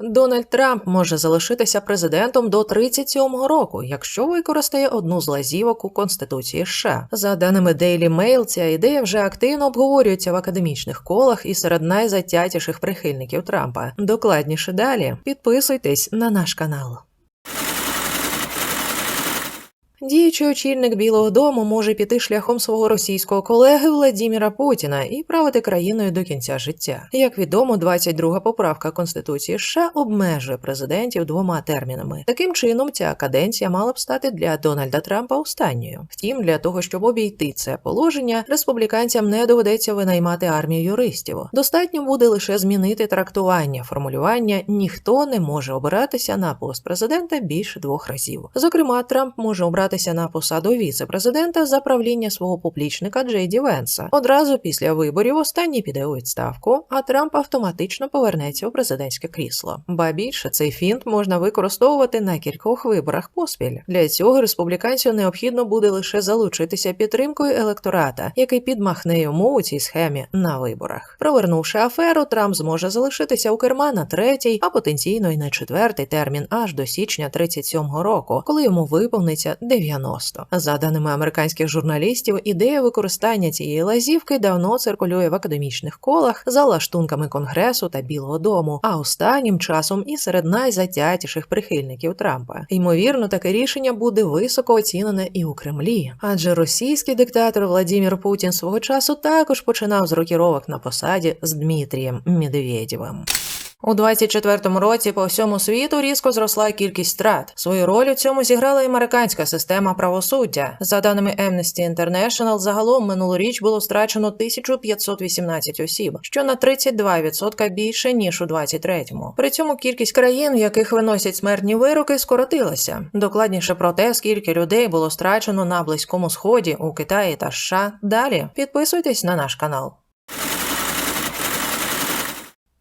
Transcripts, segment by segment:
Дональд Трамп може залишитися президентом до 37-го року, якщо використає одну з лазівок у Конституції США. За даними Daily Mail, ця ідея вже активно обговорюється в академічних колах і серед найзатятіших прихильників Трампа. Докладніше далі підписуйтесь на наш канал. Діючий очільник Білого Дому може піти шляхом свого російського колеги Владіміра Путіна і правити країною до кінця життя. Як відомо, 22 поправка Конституції США обмежує президентів двома термінами. Таким чином, ця каденція мала б стати для Дональда Трампа останньою. Втім, для того, щоб обійти це положення, республіканцям не доведеться винаймати армію юристів. Достатньо буде лише змінити трактування формулювання ніхто не може обиратися на пост президента більше двох разів. Зокрема, Трамп може обратися на посаду віце-президента за правління свого поплічника Джейді Венса. Одразу після виборів останній піде у відставку, а Трамп автоматично повернеться у президентське крісло. Ба більше цей фінт можна використовувати на кількох виборах поспіль. Для цього республіканцю необхідно буде лише залучитися підтримкою електората, який підмахне йому у цій схемі на виборах. Провернувши аферу, Трамп зможе залишитися у керма на третій, а потенційно й на четвертий термін аж до січня 37-го року, коли йому виповниться 90. За даними американських журналістів, ідея використання цієї лазівки давно циркулює в академічних колах за лаштунками Конгресу та Білого Дому, а останнім часом і серед найзатятіших прихильників Трампа. Ймовірно, таке рішення буде високо оцінене і у Кремлі, адже російський диктатор Владимир Путін свого часу також починав з рокіровок на посаді з Дмитрієм Медведєвим. У 24-му році по всьому світу різко зросла кількість страт. Свою роль у цьому зіграла і американська система правосуддя. За даними Amnesty International, загалом минулоріч було страчено 1518 осіб, що на 32% більше ніж у 23-му. При цьому кількість країн, в яких виносять смертні вироки, скоротилася. Докладніше про те, скільки людей було страчено на близькому сході у Китаї та США. Далі підписуйтесь на наш канал.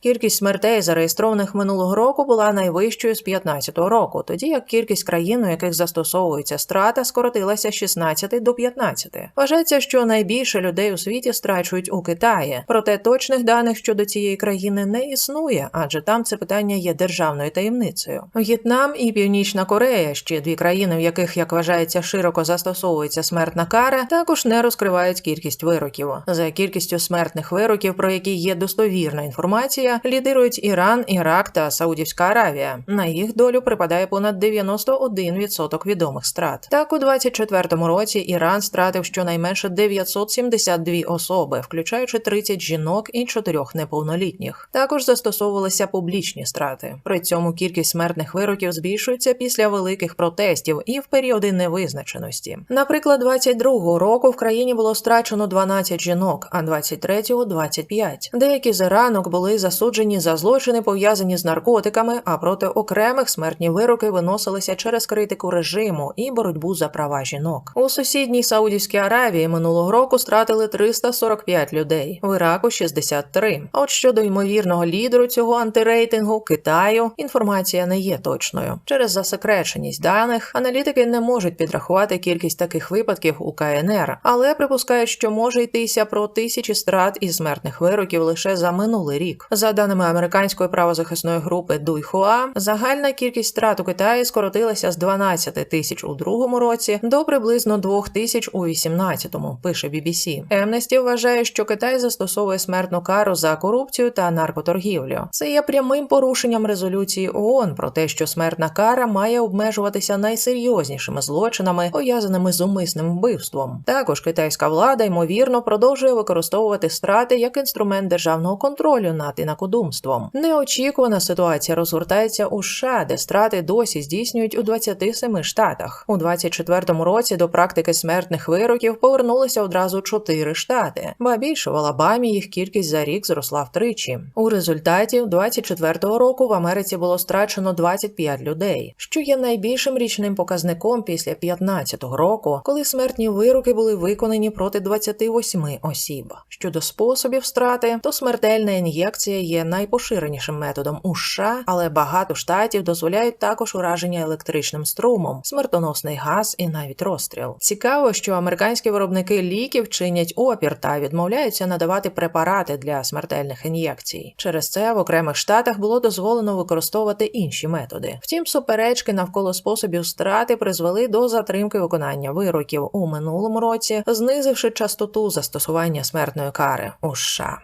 Кількість смертей, зареєстрованих минулого року, була найвищою з 15-го року, тоді як кількість країн, у яких застосовується страта, скоротилася з 16 до 15. Вважається, що найбільше людей у світі страчують у Китаї, проте точних даних щодо цієї країни не існує, адже там це питання є державною таємницею. В'єтнам і Північна Корея, ще дві країни, в яких, як вважається, широко застосовується смертна кара, також не розкривають кількість вироків. За кількістю смертних вироків, про які є достовірна інформація лідирують Іран, Ірак та Саудівська Аравія. На їх долю припадає понад 91% відомих страт. Так, у 24-му році Іран стратив щонайменше 972 особи, включаючи 30 жінок і 4 неповнолітніх. Також застосовувалися публічні страти. При цьому кількість смертних вироків збільшується після великих протестів і в періоди невизначеності. Наприклад, 22-го року в країні було страчено 12 жінок, а 23-го – 25. Деякі з ранок були засуджені засуджені за злочини пов'язані з наркотиками, а проти окремих смертні вироки виносилися через критику режиму і боротьбу за права жінок. У сусідній Саудівській Аравії минулого року стратили 345 людей, в Іраку 63. А от щодо ймовірного лідеру цього антирейтингу Китаю інформація не є точною. Через засекреченість даних аналітики не можуть підрахувати кількість таких випадків у КНР, але припускають, що може йтися про тисячі страт і смертних вироків лише за минулий рік. За даними американської правозахисної групи Дуйхуа, загальна кількість страт у Китаї скоротилася з 12 тисяч у другому році до приблизно 2 тисяч у 18-му, пише BBC. Amnesty вважає, що Китай застосовує смертну кару за корупцію та наркоторгівлю. Це є прямим порушенням резолюції ООН про те, що смертна кара має обмежуватися найсерйознішими злочинами, пов'язаними з умисним вбивством. Також китайська влада ймовірно продовжує використовувати страти як інструмент державного контролю над інакодумством. Неочікувана ситуація розгортається у США, де страти досі здійснюють у 27 штатах. У 24-му році до практики смертних вироків повернулися одразу чотири штати, ба більше в Алабамі їх кількість за рік зросла втричі. У результаті 24-го року в Америці було страчено 25 людей, що є найбільшим річним показником після 15-го року, коли смертні вироки були виконані проти 28 осіб. Щодо способів страти, то смертельна ін'єкція є найпоширенішим методом у США, але багато штатів дозволяють також ураження електричним струмом, смертоносний газ і навіть розстріл. Цікаво, що американські виробники ліків чинять опір та відмовляються надавати препарати для смертельних ін'єкцій. Через це в окремих штатах було дозволено використовувати інші методи. Втім, суперечки навколо способів страти призвели до затримки виконання вироків у минулому році, знизивши частоту застосування смертної кари у США.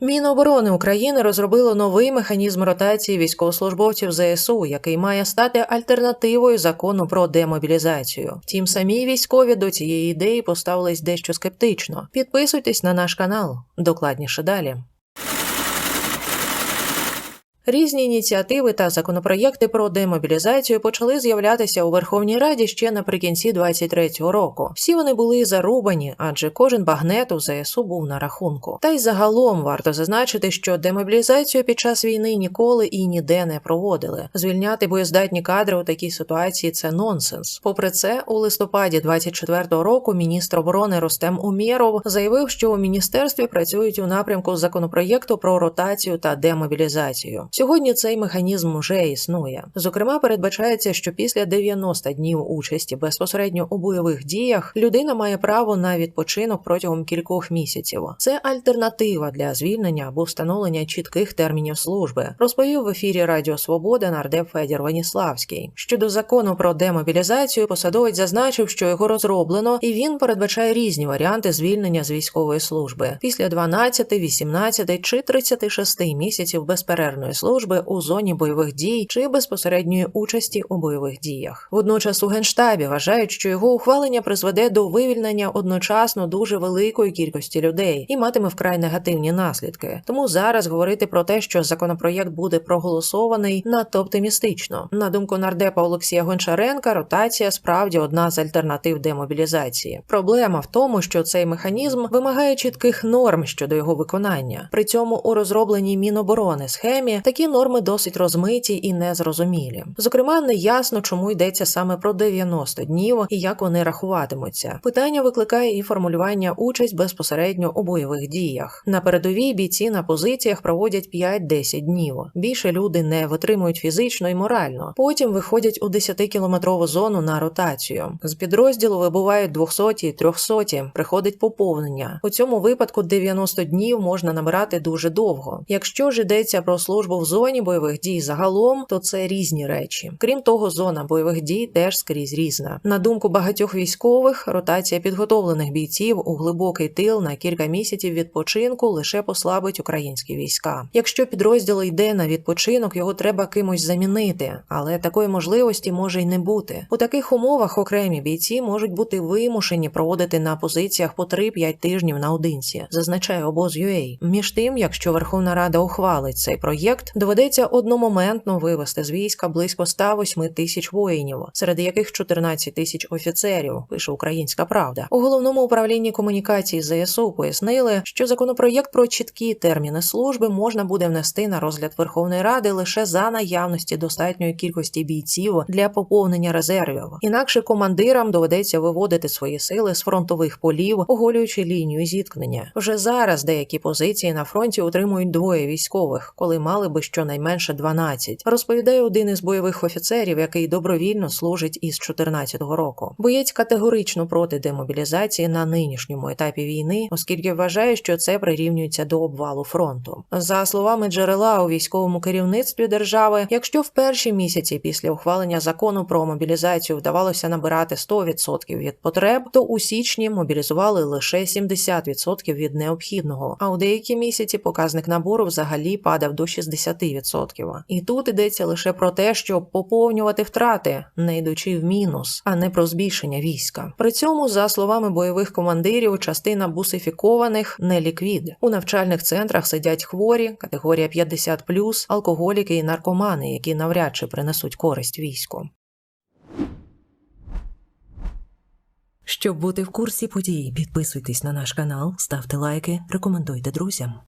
Міноборони України розробило новий механізм ротації військовослужбовців ЗСУ, який має стати альтернативою закону про демобілізацію. Втім, самі військові до цієї ідеї поставились дещо скептично. Підписуйтесь на наш канал. Докладніше далі. Різні ініціативи та законопроєкти про демобілізацію почали з'являтися у Верховній Раді ще наприкінці 23-го року. Всі вони були зарубані, адже кожен багнет у ЗСУ був на рахунку. Та й загалом варто зазначити, що демобілізацію під час війни ніколи і ніде не проводили. Звільняти боєздатні кадри у такій ситуації це нонсенс. Попри це, у листопаді 24-го року міністр оборони Ростем Умєров заявив, що у міністерстві працюють у напрямку законопроєкту про ротацію та демобілізацію. Сьогодні цей механізм вже існує. Зокрема, передбачається, що після 90 днів участі безпосередньо у бойових діях людина має право на відпочинок протягом кількох місяців. Це альтернатива для звільнення або встановлення чітких термінів служби, розповів в ефірі Радіо Свобода нардеп Федір Ваніславський. Щодо закону про демобілізацію, посадовець зазначив, що його розроблено, і він передбачає різні варіанти звільнення з військової служби після 12, 18 чи 36 місяців безперервної служби у зоні бойових дій чи безпосередньої участі у бойових діях. Водночас у генштабі вважають, що його ухвалення призведе до вивільнення одночасно дуже великої кількості людей і матиме вкрай негативні наслідки. Тому зараз говорити про те, що законопроєкт буде проголосований, надто оптимістично. На думку нардепа Олексія Гончаренка, ротація справді одна з альтернатив демобілізації. Проблема в тому, що цей механізм вимагає чітких норм щодо його виконання. При цьому у розробленій Міноборони схемі такі норми досить розмиті і незрозумілі. Зокрема, не ясно, чому йдеться саме про 90 днів і як вони рахуватимуться. Питання викликає і формулювання участь безпосередньо у бойових діях. На передовій бійці на позиціях проводять 5-10 днів. Більше люди не витримують фізично і морально. Потім виходять у 10-кілометрову зону на ротацію. З підрозділу вибувають 200 300 приходить поповнення. У цьому випадку 90 днів можна набирати дуже довго. Якщо ж йдеться про службу в зоні бойових дій загалом, то це різні речі. Крім того, зона бойових дій теж скрізь різна. На думку багатьох військових, ротація підготовлених бійців у глибокий тил на кілька місяців відпочинку лише послабить українські війська. Якщо підрозділ йде на відпочинок, його треба кимось замінити, але такої можливості може й не бути. У таких умовах окремі бійці можуть бути вимушені проводити на позиціях по 3-5 тижнів наодинці, зазначає обоз UA. Між тим, якщо Верховна Рада ухвалить цей проєкт, доведеться одномоментно вивести з війська близько 108 тисяч воїнів, серед яких 14 тисяч офіцерів, пише Українська Правда. У головному управлінні комунікації ЗСУ пояснили, що законопроєкт про чіткі терміни служби можна буде внести на розгляд Верховної Ради лише за наявності достатньої кількості бійців для поповнення резервів. Інакше командирам доведеться виводити свої сили з фронтових полів, оголюючи лінію зіткнення. Вже зараз деякі позиції на фронті утримують двоє військових, коли мали би щонайменше 12, розповідає один із бойових офіцерів, який добровільно служить із 14-го року. Боєць категорично проти демобілізації на нинішньому етапі війни, оскільки вважає, що це прирівнюється до обвалу фронту. За словами джерела у військовому керівництві держави, якщо в перші місяці після ухвалення закону про мобілізацію вдавалося набирати 100% від потреб, то у січні мобілізували лише 70% від необхідного. А у деякі місяці показник набору взагалі падав до 60%. І тут йдеться лише про те, щоб поповнювати втрати, не йдучи в мінус, а не про збільшення війська. При цьому, за словами бойових командирів, частина бусифікованих не ліквід. У навчальних центрах сидять хворі, категорія 50+, алкоголіки і наркомани, які навряд чи принесуть користь війську. Щоб бути в курсі подій, підписуйтесь на наш канал, ставте лайки, рекомендуйте друзям.